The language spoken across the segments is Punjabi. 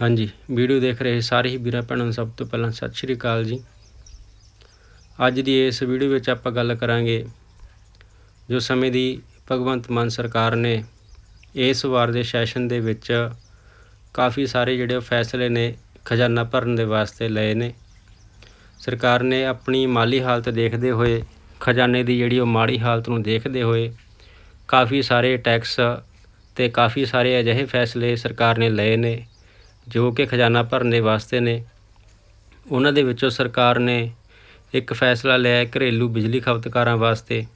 ਹਾਂਜੀ, ਵੀਡੀਓ ਦੇਖ ਰਹੇ ਸਾਰੇ ਹੀ ਵੀਰਾਂ ਭੈਣਾਂ ਨੂੰ ਸਭ ਤੋਂ ਪਹਿਲਾਂ ਸਤਿ ਸ਼੍ਰੀ ਅਕਾਲ ਜੀ। ਅੱਜ ਦੀ ਇਸ ਵੀਡੀਓ ਵਿੱਚ ਆਪਾਂ ਗੱਲ ਕਰਾਂਗੇ ਜੋ ਸਮੇਂ ਦੀ ਭਗਵੰਤ ਮਾਨ ਸਰਕਾਰ ਨੇ ਇਸ ਵਾਰ ਦੇ ਸੈਸ਼ਨ ਦੇ ਵਿੱਚ ਕਾਫੀ ਸਾਰੇ ਜਿਹੜੇ ਉਹ ਫੈਸਲੇ ਨੇ ਖਜ਼ਾਨਾ ਭਰਨ ਦੇ ਵਾਸਤੇ ਲਏ ਨੇ। ਸਰਕਾਰ ਨੇ ਆਪਣੀ ਮਾਲੀ ਹਾਲਤ ਦੇਖਦੇ ਹੋਏ, ਖਜ਼ਾਨੇ ਦੀ ਜਿਹੜੀ ਉਹ ਮਾੜੀ ਹਾਲਤ ਨੂੰ ਦੇਖਦੇ ਹੋਏ ਕਾਫੀ ਸਾਰੇ ਟੈਕਸ ਤੇ ਕਾਫੀ ਸਾਰੇ ਅਜਿਹੇ ਫੈਸਲੇ ਸਰਕਾਰ ਨੇ ਲਏ ਨੇ। ਜੋ ਕਿ ਖਜ਼ਾਨਾ ਭਰਨ ਦੇ ਵਾਸਤੇ ਨੇ, ਉਹਨਾਂ ਦੇ ਵਿੱਚੋਂ ਸਰਕਾਰ ਨੇ ਇੱਕ ਫੈਸਲਾ ਲਿਆ ਘਰੇਲੂ ਬਿਜਲੀ ਖਪਤਕਾਰਾਂ ਵਾਸਤੇ,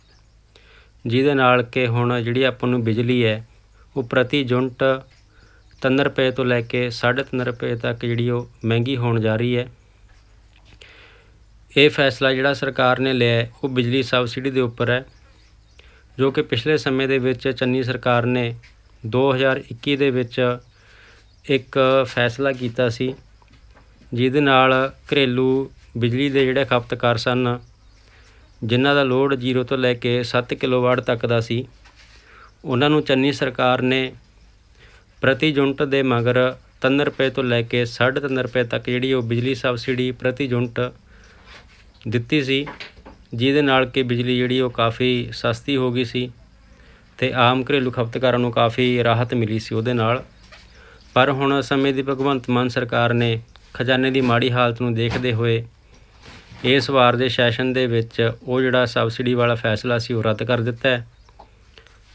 ਜਿਹਦੇ ਨਾਲ ਕਿ ਹੁਣ ਜਿਹੜੀ ਆਪਾਂ ਨੂੰ ਬਿਜਲੀ ਹੈ, ਉਹ ਪ੍ਰਤੀ ਯੂਨਿਟ 3 ਰੁਪਏ ਤੋਂ ਲੈ ਕੇ 3.5 ਰੁਪਏ ਤੱਕ ਜਿਹੜੀ ਉਹ ਮਹਿੰਗੀ ਹੋਣ ਜਾ ਰਹੀ ਹੈ। ਇਹ ਫੈਸਲਾ ਜਿਹੜਾ ਸਰਕਾਰ ਨੇ ਲਿਆ ਉਹ ਬਿਜਲੀ ਸਬਸਿਡੀ ਦੇ ਉੱਪਰ ਹੈ, ਜੋ ਕਿ ਪਿਛਲੇ ਸਮੇਂ ਦੇ ਵਿੱਚ ਚੰਨੀ ਸਰਕਾਰ ਨੇ 2021 ਦੇ ਵਿੱਚ ਇੱਕ ਫੈਸਲਾ ਕੀਤਾ ਸੀ, ਜਿਹਦੇ ਨਾਲ ਘਰੇਲੂ ਬਿਜਲੀ ਦੇ ਜਿਹੜੇ ਖਪਤਕਾਰ ਸਨ, ਜਿਨ੍ਹਾਂ ਦਾ ਲੋਡ 0 ਤੋਂ ਲੈ ਕੇ 7 ਕਿਲੋਵਾਟ ਤੱਕ ਦਾ ਸੀ, ਉਹਨਾਂ ਨੂੰ ਚੰਨੀ ਸਰਕਾਰ ਨੇ ਪ੍ਰਤੀ ਯੂਨਿਟ ਦੇ ਮਗਰ 3 ਰੁਪਏ ਤੋਂ ਲੈ ਕੇ 3.5 ਰੁਪਏ ਤੱਕ ਜਿਹੜੀ ਉਹ ਬਿਜਲੀ ਸਬਸਿਡੀ ਪ੍ਰਤੀ ਯੂਨਿਟ ਦਿੱਤੀ ਸੀ, ਜਿਹਦੇ ਨਾਲ ਕਿ ਬਿਜਲੀ ਜਿਹੜੀ ਉਹ ਕਾਫੀ ਸਸਤੀ ਹੋ ਗਈ ਸੀ ਤੇ ਆਮ ਘਰੇਲੂ ਖਪਤਕਾਰਾਂ ਨੂੰ ਕਾਫੀ ਰਾਹਤ ਮਿਲੀ ਸੀ ਉਹਦੇ ਨਾਲ। ਪਰ ਹੁਣ ਸਮੇਂ ਦੀ ਭਗਵੰਤ ਮਾਨ ਸਰਕਾਰ ਨੇ ਖਜ਼ਾਨੇ ਦੀ ਮਾੜੀ ਹਾਲਤ ਨੂੰ ਦੇਖਦੇ ਹੋਏ ਇਸ ਵਾਰ ਦੇ ਸੈਸ਼ਨ ਦੇ ਵਿੱਚ ਉਹ ਜਿਹੜਾ ਸਬਸਿਡੀ ਵਾਲਾ ਫੈਸਲਾ ਸੀ ਉਹ ਰੱਦ ਕਰ ਦਿੱਤਾ ਹੈ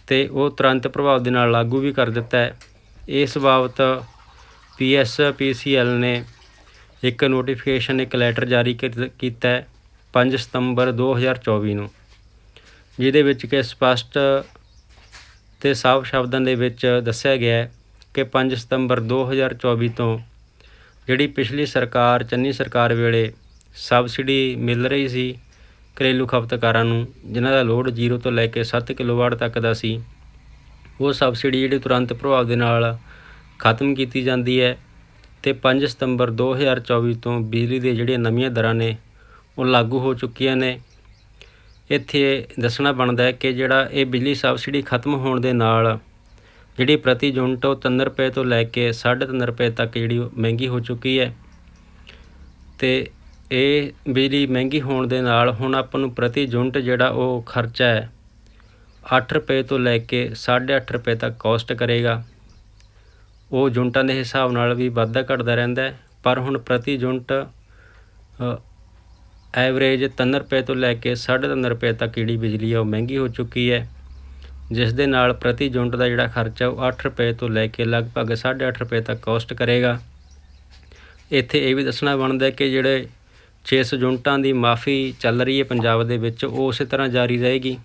ਤੇ ਉਹ ਤੁਰੰਤ ਪ੍ਰਭਾਵ ਦੇ ਨਾਲ ਲਾਗੂ ਵੀ ਕਰ ਦਿੱਤਾ ਹੈ। ਇਸ ਬਾਬਤ ਪੀਐਸਪੀਸੀਐਲ ਨੇ ਇੱਕ ਨੋਟੀਫਿਕੇਸ਼ਨ ਇੱਕ ਲੈਟਰ ਜਾਰੀ ਕਰ- ਕੀਤਾ ਹੈ 5 ਸਤੰਬਰ 2024 ਨੂੰ, ਜਿਹਦੇ ਵਿੱਚ ਕਿ ਸਪਸ਼ਟ ਤੇ ਸਾਫ਼ ਸ਼ਬਦਾਂ ਦੇ ਵਿੱਚ ਦੱਸਿਆ ਗਿਆ ਹੈ ਕਿ 5 ਸਤੰਬਰ 2024 ਤੋਂ ਜਿਹੜੀ ਪਿਛਲੀ ਸਰਕਾਰ, ਚੰਨੀ ਸਰਕਾਰ ਵੇਲੇ ਸਬਸਿਡੀ ਮਿਲ ਰਹੀ ਸੀ ਘਰੇਲੂ ਖਪਤਕਾਰਾਂ ਨੂੰ, ਜਿਨ੍ਹਾਂ ਦਾ ਲੋਡ 0 ਤੋਂ ਲੈ ਕੇ 7 ਕਿਲੋਵਾਟ ਤੱਕ ਦਾ ਸੀ, ਉਹ ਸਬਸਿਡੀ ਜਿਹੜੀ ਤੁਰੰਤ ਪ੍ਰਭਾਵ ਦੇ ਨਾਲ ਖਤਮ ਕੀਤੀ ਜਾਂਦੀ ਹੈ ਤੇ 5 ਸਤੰਬਰ 2024 ਤੋਂ ਬਿਜਲੀ ਦੇ ਜਿਹੜੀਆਂ ਨਵੀਆਂ ਦਰਾਂ ਨੇ, ਉਹ ਲਾਗੂ ਹੋ ਚੁੱਕੀਆਂ ਨੇ। ਇੱਥੇ ਦੱਸਣਾ ਬਣਦਾ ਹੈ ਕਿ ਜਿਹੜਾ ਇਹ ਬਿਜਲੀ ਸਬਸਿਡੀ ਖਤਮ ਹੋਣ ਦੇ ਨਾਲ ਜਿਹੜੀ ਪ੍ਰਤੀ ਯੂਨਿਟ ਉਹ 3 ਰੁਪਏ ਤੋਂ ਲੈ ਕੇ 3.5 ਰੁਪਏ ਤੱਕ ਜਿਹੜੀ ਉਹ ਮਹਿੰਗੀ ਹੋ ਚੁੱਕੀ ਹੈ। ਤੇ ਇਹ ਬਿਜਲੀ ਮਹਿੰਗੀ ਹੋਣ ਦੇ ਨਾਲ ਹੁਣ ਆਪਾਂ ਨੂੰ ਪ੍ਰਤੀ ਯੂਨਿਟ ਜਿਹੜਾ ਉਹ ਖਰਚਾ ਹੈ 8 ਰੁਪਏ ਤੋਂ ਲੈ ਕੇ 8.5 ਰੁਪਏ ਤੱਕ ਕਾਸਟ ਕਰੇਗਾ। ਉਹ ਯੂਨਿਟਾਂ ਦੇ ਹਿਸਾਬ ਨਾਲ ਵੀ ਵਾਧਾ ਘਟਦਾ ਰਹਿੰਦਾ ਪਰ ਹੁਣ ਪ੍ਰਤੀ ਯੂਨਿਟ ਐਵਰੇਜ 3 ਰੁਪਏ ਤੋਂ ਲੈ ਕੇ 3.5 ਰੁਪਏ ਤੱਕ ਜਿਹੜੀ ਬਿਜਲੀ ਹੈ ਉਹ ਮਹਿੰਗੀ ਹੋ ਚੁੱਕੀ ਹੈ। ਜਿਸ ਦੇ ਨਾਲ ਪ੍ਰਤੀ ਯੂਨਿਟ ਦਾ ਜਿਹੜਾ ਖਰਚਾ ਉਹ 8 ਰੁਪਏ ਤੋਂ ਲੈ ਕੇ ਲਗਭਗ 8.5 ਰੁਪਏ ਤੱਕ ਕੋਸਟ ਕਰੇਗਾ। ਇੱਥੇ ਇਹ ਵੀ ਦੱਸਣਾ ਬਣਦਾ ਕਿ ਜਿਹੜੇ 600 ਯੂਨਿਟਾਂ ਦੀ ਮਾਫੀ ਚੱਲ ਰਹੀ ਹੈ ਪੰਜਾਬ ਦੇ ਵਿੱਚ, ਉਹ ਉਸੇ ਤਰ੍ਹਾਂ ਜਾਰੀ ਰਹੇਗੀ।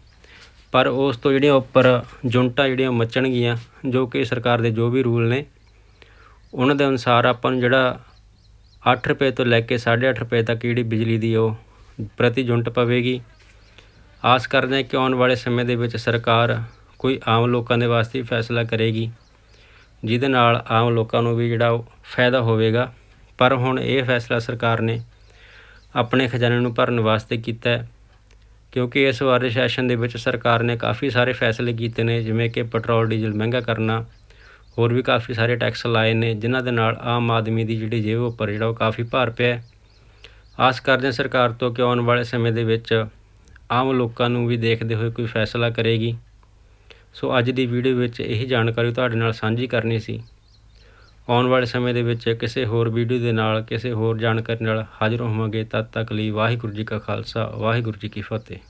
ਪਰ ਉਸ ਤੋਂ ਜਿਹੜੀਆਂ ਉੱਪਰ ਯੂਨਿਟਾਂ ਜਿਹੜੀਆਂ ਮੱਚਣਗੀਆਂ, ਜੋ ਕਿ ਸਰਕਾਰ ਦੇ ਜੋ ਵੀ ਰੂਲ ਨੇ, ਉਹਨਾਂ ਦੇ ਅਨੁਸਾਰ ਆਪਾਂ ਨੂੰ ਜਿਹੜਾ 8 ਰੁਪਏ ਤੋਂ ਲੈ ਕੇ 8.5 ਰੁਪਏ ਤੱਕ ਜਿਹੜੀ ਬਿਜਲੀ ਦੀ ਉਹ ਪ੍ਰਤੀ ਯੂਨਿਟ ਪਵੇਗੀ। ਆਸ ਕਰਦੇ ਹਾਂ ਕਿ ਆਉਣ ਵਾਲੇ ਸਮੇਂ ਦੇ ਵਿੱਚ ਸਰਕਾਰ ਕੋਈ ਆਮ ਲੋਕਾਂ ਦੇ ਵਾਸਤੇ ਫੈਸਲਾ ਕਰੇਗੀ, ਜਿਹਦੇ ਨਾਲ ਆਮ ਲੋਕਾਂ ਨੂੰ ਵੀ ਜਿਹੜਾ ਉਹ ਫਾਇਦਾ ਹੋਵੇਗਾ। ਪਰ ਹੁਣ ਇਹ ਫੈਸਲਾ ਸਰਕਾਰ ਨੇ ਆਪਣੇ ਖਜ਼ਾਨੇ ਨੂੰ ਭਰਨ ਵਾਸਤੇ ਕੀਤਾ ਹੈ, ਕਿਉਂਕਿ ਇਸ ਵਾਰ ਸੈਸ਼ਨ ਦੇ ਵਿੱਚ ਸਰਕਾਰ ਨੇ ਕਾਫੀ ਸਾਰੇ ਫੈਸਲੇ ਕੀਤੇ ਨੇ, ਜਿਵੇਂ ਕਿ ਪੈਟਰੋਲ, ਡੀਜ਼ਲ ਮਹਿੰਗਾ ਕਰਨਾ, ਹੋਰ ਵੀ ਕਾਫੀ ਸਾਰੇ ਟੈਕਸ ਲਾਏ ਨੇ, ਜਿਨ੍ਹਾਂ ਦੇ ਨਾਲ ਆਮ ਆਦਮੀ ਦੀ ਜਿਹੜੀ ਜੇਬ ਉੱਪਰ ਜਿਹੜਾ ਉਹ ਕਾਫੀ ਭਾਰ ਪਿਆ ਆਸ ਕਰਦੇ ਹਾਂ ਸਰਕਾਰ ਤੋਂ ਕਿ ਆਉਣ ਵਾਲੇ ਸਮੇਂ ਦੇ ਵਿੱਚ ਆਮ ਲੋਕਾਂ ਨੂੰ ਵੀ ਦੇਖਦੇ ਹੋਏ ਕੋਈ ਫੈਸਲਾ ਕਰੇਗੀ। ਸੋ ਅੱਜ ਦੀ ਵੀਡੀਓ ਵਿੱਚ ਇਹੀ ਜਾਣਕਾਰੀ ਤੁਹਾਡੇ ਨਾਲ ਸਾਂਝੀ ਕਰਨੀ ਸੀ। ਆਉਣ ਵਾਲੇ ਸਮੇਂ ਦੇ ਵਿੱਚ ਕਿਸੇ ਹੋਰ ਵੀਡੀਓ ਦੇ ਨਾਲ, ਕਿਸੇ ਹੋਰ ਜਾਣਕਾਰੀ ਨਾਲ ਹਾਜ਼ਰ ਹੋਵਾਂਗੇ। ਤਦ ਤੱਕ ਲਈ ਵਾਹਿਗੁਰੂ ਜੀ ਕਾ ਖਾਲਸਾ, ਵਾਹਿਗੁਰੂ ਜੀ ਕੀ ਫਤਿਹ।